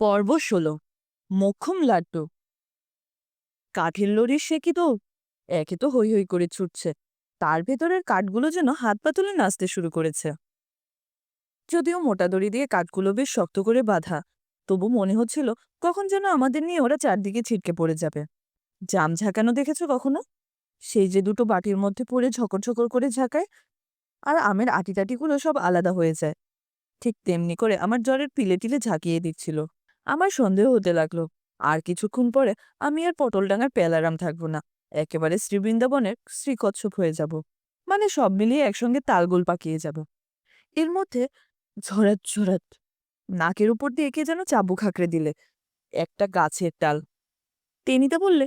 পর্ব ষোলো। মোক্ষম লাড্ডু। কাঠের লরির সে কি তো একে তো হই হই করে ছুটছে। তার ভেতরের কাঠগুলো যেন হাত পা তুলে নাচতে শুরু করেছে। যদিও মোটা দড়ি দিয়ে কাঠগুলো বেশ শক্ত করে বাঁধা, তবু মনে হচ্ছিল কখন যেন আমাদের নিয়ে ওরা চারদিকে ছিটকে পড়ে যাবে। জাম ঝাঁকানো দেখেছ কখনো? সেই যে দুটো বাটির মধ্যে পড়ে ঝকর ঝকর করে ঝাঁকায়, আর আমের আটিটাটিগুলো সব আলাদা হয়ে যায়। ঠিক তেমনি করে আমার জ্বরের পিলে টিলে ঝাঁকিয়ে দিচ্ছিল। আমার সন্দেহ হতে লাগল। আর কিছুক্ষণ পরে আমি আর পটলডাঙ্গার পেলারাম থাকব না। একেবারে শ্রীবৃন্দাবনের শ্রীকচ্ছপ হয়ে যাব। মানে সব মিলিয়ে একসঙ্গে তালগোল পাকিয়ে যাব। এর মধ্যে ঝরাত ঝরাত নাকের উপর দিয়ে কে যেন চাবুক হাঁকড়ে দিলে। একটা গাছের ডাল। টেনিতে বললে,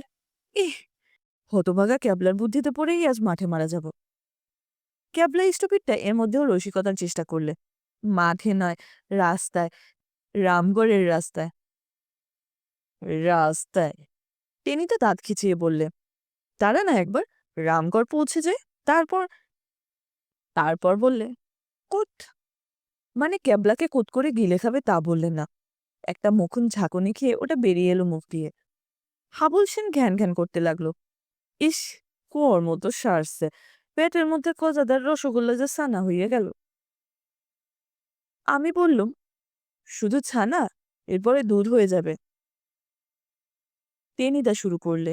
ইহ, হতভাগা ক্যাবলার বুদ্ধিতে পড়েই আজ মাঠে মারা যাব। ক্যাবলা স্টপিটটা এর মধ্যেও রসিকতার চেষ্টা করলে। মাঠে নয়, রাস্তায় রামগড়ের রাস্তায়। রাস্তায়? টেনিতে দাঁত খিচিয়ে বললে তারা না একবার, রামগড় পৌঁছে যায় তারপর তারপর বললে, কুট। মানে ক্যাবলাকে কুট করে গিলে খাবে তা বললে না। একটা মুখুন ঝাঁকুনি খেয়ে ওটা বেরিয়ে এলো মুখ দিয়ে। হাবুল সেন ঘ্যান ঘ্যান করতে লাগল। ইস, কুয়োর মতো সারছে। পেটের মধ্যে কজাদার রসগোল্লা যে সানা হইয়া গেল। আমি বললুম শুধু ছানা, এরপরে দুধ হয়ে যাবে। টেনিদা শুরু করলে,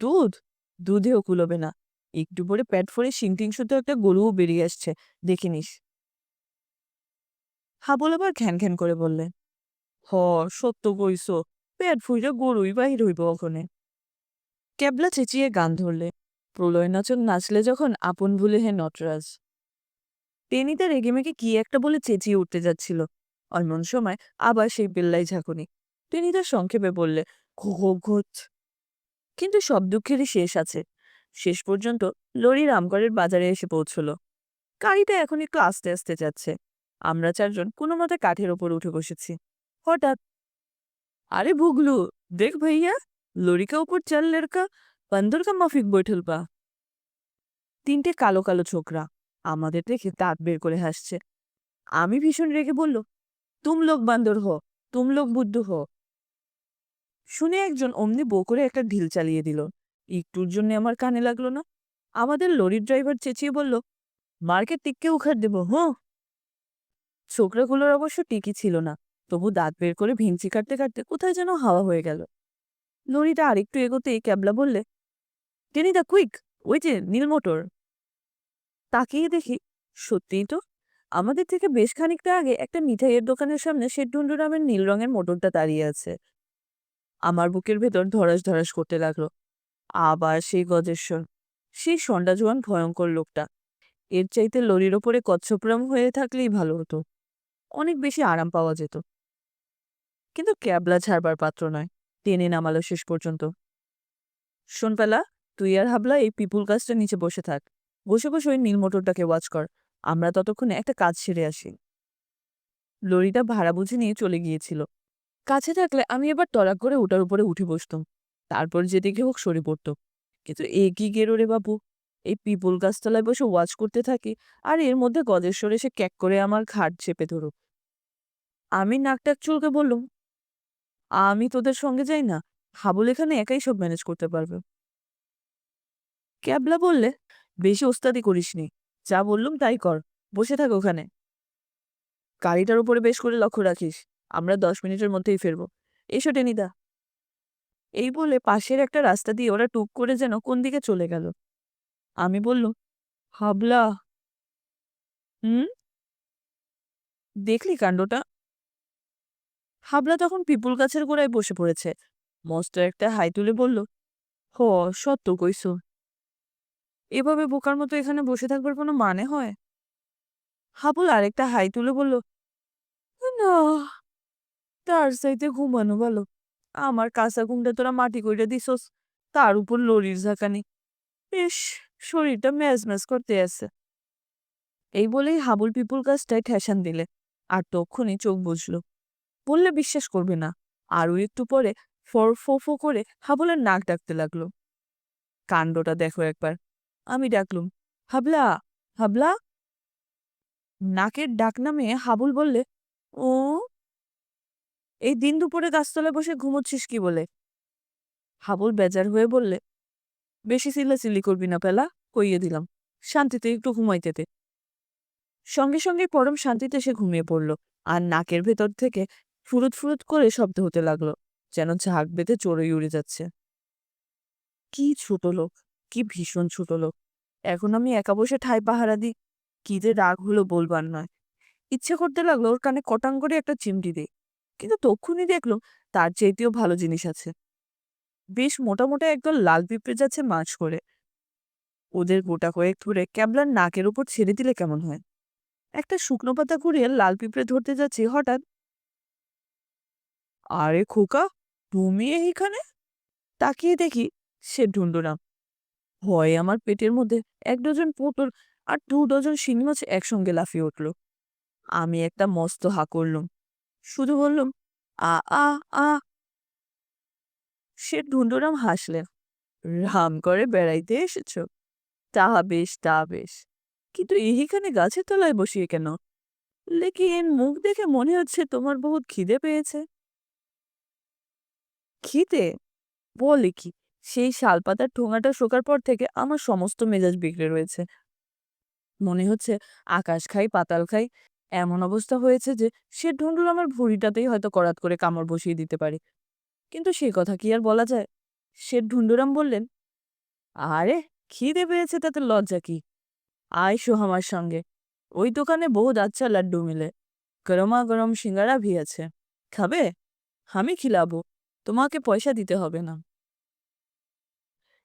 দুধ? দুধেও কুলোবে না। একটু পরে প্যাট ফোরে শিংটিং শুধু একটা গরুও বেরিয়ে আসছে, দেখে নিস। হাবল আবার ঘ্যান ঘ্যান করে বললে, হ, সত্য কইস পেট ফুইরা গরুই বাহির হইব ওখানে ক্যাবলা চেঁচিয়ে গান ধরলে, প্রলয় নাচক নাচলে যখন আপন ভুলে হে নটরাজ। টেনিদা রেগেমেগে কি একটা বলে চেঁচিয়ে উঠতে যাচ্ছিল এমন সময় আবার সেই পেল্লাই ঝাঁকুনি। তিনি তার সংক্ষেপে বললে ঘোঘোঘোচ কিন্তু সব দুঃখেরই শেষ আছে। শেষ পর্যন্ত লরি রামগড়ের বাজারে এসে পৌঁছল। গাড়িটা এখন একটু আস্তে আস্তে যাচ্ছে। আমরা চারজন কোনো মতে কাঠের ওপর উঠে বসেছি। হঠাৎ, আরে ভুগলু, দেখ ভাইয়া লরি কা উপর চল লড়কা বন্দর কা মাফিক বৈঠল পা। তিনটে কালো কালো ছোকরা আমাদের দেখে দাঁত বের করে হাসছে। আমি ভীষণ রেগে বলল তুম লোক বান্দর হো, তুম লোক বুদ্ধ হো। শুনে একজন অমনি বো করে একটা ঢিল চালিয়ে দিল। একটুর জন্য আমার কানে লাগল না। আমাদের লরির ড্রাইভার চেঁচিয়ে বলল, মার্কেট টিককে উখার দেব, হুঁ? ছোকরাগুলোর অবশ্য টিকি ছিল না। তবু দাঁত বের করে ভিঞ্চি কাটতে কাটতে কোথায় যেন হাওয়া হয়ে গেল। লরিটা আরেকটু এগোতে ক্যাবলা বললে, টেনিদা, কুইক, ওই যে নীল মোটর। তাকিয়ে দেখি সত্যিই তো আমাদের থেকে বেশ খানিকটা আগে একটা মিঠাইয়ের দোকানের সামনে সে ডুন্ডুরামের নীল রঙের মোটরটা দাঁড়িয়ে আছে। আমার বুকের ভেতর ধরাস ধরাস করতে লাগল। আবার সেই গজেশ্বর, সেই সন্ডা জোয়ান ভয়ঙ্কর লোকটা। এর চাইতে লরির ওপরে কচ্ছপরাম হয়ে থাকলেই ভালো হতো। অনেক বেশি আরাম পাওয়া যেত। কিন্তু ক্যাবলা ছাড়বার পাত্র নয়, টেনে নামালো শেষ পর্যন্ত। শোনপালা তুই আর হাবলা এই পিপুল গাছটা নিচে বসে থাক। বসে বসে ওই নীল মোটরটাকে ওয়াচ কর। আমরা ততক্ষণে একটা কাজ সেরে আসি। লরিটা ভাড়া বুঝে নিয়ে চলে গিয়েছিল। কাছে থাকলে আমি এবার তরাক করে ওটার উপরে উঠে বসতাম। তারপর যেদিকে হোক সরে পড়তো কিন্তু এ কি গেরো রে বাবু? এই পিপুল গাছতলায় বসে ওয়াচ করতে থাকি আর এর মধ্যে গজেশ্বর এসে ক্যাক করে আমার ঘাট চেপে ধরো। আমি নাকটাক চুলকে বললুম, আমি তোদের সঙ্গে যাই না? হাবুল এখানে একাই সব ম্যানেজ করতে পারবে। ক্যাবলা বললে, বেশি ওস্তাদি করিসনি। যা বললুম তাই কর, বসে থাক ওখানে। গাড়িটার উপরে বেশ করে লক্ষ্য রাখিস, আমরা দশ মিনিটের মধ্যেই ফিরবো। এসো টেনিদা। এই বলে পাশের একটা রাস্তা দিয়ে ওরা টুক করে যেন কোন দিকে চলে গেল। আমি বললুম, হাবলা। হুম? দেখলি কাণ্ডটা? হাবলা তখন পিপুল গাছের গোড়ায় বসে পড়েছে। মস্ত একটা হাই তুলে বলল, হ, সত্য কইছো। এভাবে বোকার মতো এখানে বসে থাকবার কোনো মানে হয়? হাবুল আরেকটা হাই তুলে বলল, না, তার চাইতে ঘুমানো ভালো। আমার কাঁচা ঘুমটা তোরা মাটি কইরা দিছস, তার উপর লরির ঝাঁকানি। বেশ শরীরটা ম্যাজ ম্যাজ করতে আছে। এই বলেই হাবুল পিপুল গাছটায় ঠেসান দিলে, আর তক্ষুনি চোখ বুঝলো বললে বিশ্বাস করবে না, আরও একটু পরে ফর ফো ফো করে হাবুলের নাক ডাকতে লাগল। কাণ্ডটা দেখো একবার। আমি ডাকলুম, হাবলা হাবলা? নাকের ডাক নামে হাবুল বললে, ও, এই দিন দুপুরে গাছতলায় বসে ঘুমোচ্ছিস কি বলে? হাবুল বেজার হয়ে বললে, বেশি চিল্লাচিল্লি করবি না পেলা, কইয়ে দিলাম, শান্তিতে একটু ঘুমাইতে দে সঙ্গে সঙ্গে পরম শান্তিতে সে ঘুমিয়ে পড়ল, আর নাকের ভেতর থেকে ফুরুত ফুরুত করে শব্দ হতে লাগল, যেন ঝাঁক বেঁধে চড়ই উড়ে যাচ্ছে। কি ছোট লোক কি ভীষণ ছোট লোক। এখন আমি একা বসে ঠাই পাহারা দিই, কি যে রাগ হলো বলবার নয়। ইচ্ছে করতে লাগল ওর কানে কটাং করে একটা চিমটি দিই, কিন্তু তক্ষুনি দেখল তার চাইতেও ভালো জিনিস আছে। বেশ মোটা মোটা একদল লাল পিঁপড়ে যাচ্ছে মাছ করে। ওদের গোটা কয়েক ধরে ক্যাবলার নাকের উপর ছেড়ে দিলে কেমন হয়? একটা শুকনো পাতা ঘুরিয়ে লাল পিঁপড়ে ধরতে যাচ্ছি, হঠাৎ আরে খোকা, তুমি এইখানে? তাকিয়ে দেখি সে ঢুন্ডুরাম ভয়ে আমার পেটের মধ্যে এক ডজন পটল আর দু ডজন শিঙি মাছ একসঙ্গে লাফিয়ে উঠল। আমি একটা মস্ত হা করলুম। শুধু বললুম, আ আ আ। সে ঢুন্ডুরাম হাসলেন রাম করে বেড়াইতে এসেছ? তাহা বেশ, তা বেশ। কিন্তু এইখানে গাছের তলায় বসিয়ে কেন? লেকিন মুখ দেখে মনে হচ্ছে তোমার বহুত খিদে পেয়েছে। খিদে? বলে কি? সেই শালপাতার ঠোঙাটা শোকার পর থেকে আমার সমস্ত মেজাজ বিগড়ে রয়েছে। মনে হচ্ছে আকাশ খাই, পাতাল খাই। এমন অবস্থা হয়েছে যে সে ঢুন্ডুর আমার ভুঁড়িটাতেই হয়তো করাত করে কামড় বসিয়ে দিতে পারে। কিন্তু সে কথা কি আর বলা যায়? সে ঢুন্ডুরাম বললেন, আরে, খিদে পেয়েছে তাতে লজ্জা কি? আইসো আমার সঙ্গে। ওই দোকানে বহুত আচ্ছা লাড্ডু মিলে। গরমা গরম সিঙ্গারা ভি আছে। খাবে? আমি খিলাবো। তোমাকে পয়সা দিতে হবে না।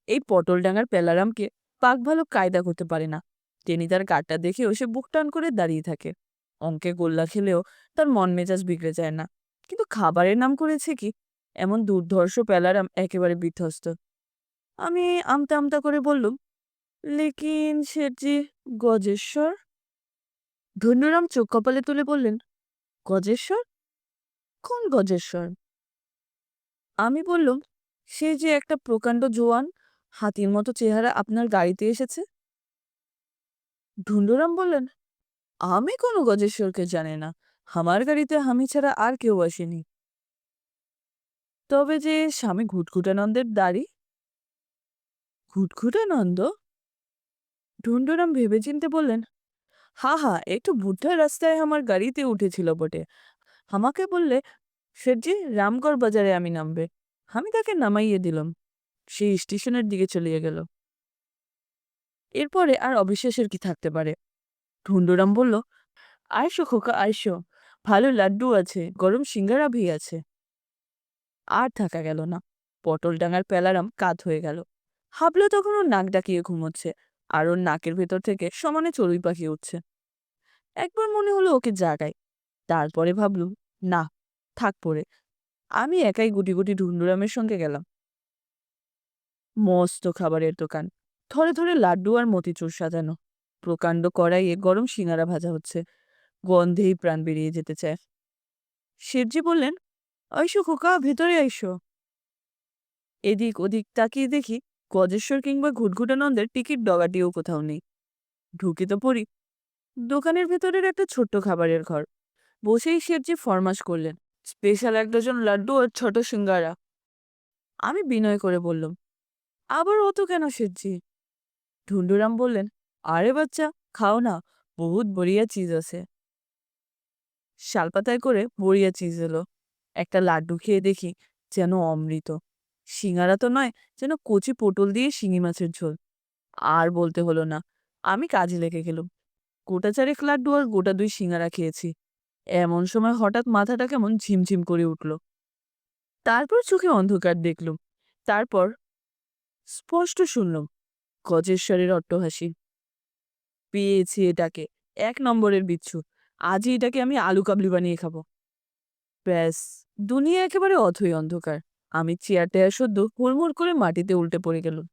এই পটল ডাঙার পেলারামকে পাক ভালো কায়দা করতে পারে না। তিনি তার গাটটা দেখেও সে বুক টান করে দাঁড়িয়ে থাকে। অঙ্কে গোল্লা খেলেও তার মন মেজাজ বিগড়ে যায় না। কিন্তু খাবারের নাম করেছে কি? এমন দুর্ধর্ষ পেলারাম একেবারে বিধ্বস্ত। আমি আমতা আমতা করে বললুম, লেকিন শেঠজি গজেশ্বর? ধন্যরাম চোখ কপালে তুলে বললেন, গজেশ্বর? কোন গজেশ্বর? আমি বললুম, সে যে একটা প্রকাণ্ড জোয়ান হাতির মতো চেহারা আপনার গাড়িতে এসেছে? ধুন্ডুরাম বললেন, আমি কোনো গজেশ্বরকে জানি না। আমার গাড়িতে আমি ছাড়া আর কেউ আসেনি। তবে যে স্বামী ঘুটঘুটানন্দের দাড়ি? ঘুটঘুটানন্দ? ঢুন্ডুরাম ভেবেচিন্তে বললেন, হা হা, একটু বুদ্ধা রাস্তায় আমার গাড়িতে উঠেছিল বটে। আমাকে বললে, শেঠজি, রামগড় বাজারে আমি নামবে। আমি তাকে নামাইয়ে দিলাম। সেই স্টেশনের দিকে চলিয়ে গেল। এরপরে আর অবিশ্বাসের কি থাকতে পারে? ঢুন্ডুরাম বলল, আইসো খোকা, আইসো। ভালো লাড্ডু আছে, গরম সিঙ্গারা ভি আছে। আর থাকা গেল না। পটল ডাঙার পেলারাম কাত হয়ে গেল। হাবলো তখন ওর নাক ডাকিয়ে ঘুমোচ্ছে আর ওর নাকের ভেতর থেকে সমানে চড়ুই পাখি উঠছে। একবার মনে হলো ওকে জাগাই। তারপরে ভাবলুম না, থাক পড়ে। আমি একাই গুটি গুটি ঢুন্ডুরামের সঙ্গে গেলাম। মস্ত খাবারের দোকান। থরে থরে লাড্ডু আর মতিচুর সাজানো। প্রকাণ্ড কড়াইয়ে গরম সিঙ্গারা ভাজা হচ্ছে। গন্ধেই প্রাণ বেরিয়ে যেতে চায়। শেঠজি বললেন, আইসো খোকা, ভেতরে আইসো। এদিক ওদিক তাকিয়ে দেখি গজেশ্বর কিংবা ঘুটঘুটানন্দের টিকিট ডগাটিও কোথাও নেই। ঢুকে তো পড়ি। দোকানের ভেতরের একটা ছোট্ট খাবারের ঘর। বসেই শেঠজি ফরমাস করলেন, স্পেশাল এক ডজন লাড্ডু আর ছোট সিঙ্গারা। আমি বিনয় করে বললাম আবার অত কেন শেঠজি ঢুন্ডুরাম বললেন, আরে বাচ্চা, খাও না, বহুত বড়িয়া চিজ আছে। শালপাতায় করে বড়িয়া চিজ এলো। একটা লাড্ডু খেয়ে দেখি যেন অমৃত। সিঙ্গারা তো নয়, যেন কচি পটল দিয়ে শিঙি মাছের ঝোল। আর বলতে হলো না, আমি কাজে লেগে গেলুম। গোটা চারেক লাড্ডু আর গোটা দুই সিঙ্গারা খেয়েছি। এমন সময় হঠাৎ মাথাটা কেমন ঝিমঝিম করে উঠল। তারপর চোখে অন্ধকার দেখলুম। তারপর স্পষ্ট শুনলাম গজেশ্বরের অট্টহাসি। পেয়েছি এটাকে, এক নম্বরের বিচ্ছু, আজই এটাকে আমি আলু কাবলি বানিয়ে খাব। ব্যাস, দুনিয়া একেবারে অথই অন্ধকার, আমি চেয়ারটায় সদ্য হুড়মুড় করে মাটিতে উল্টে পড়ে গেলুম।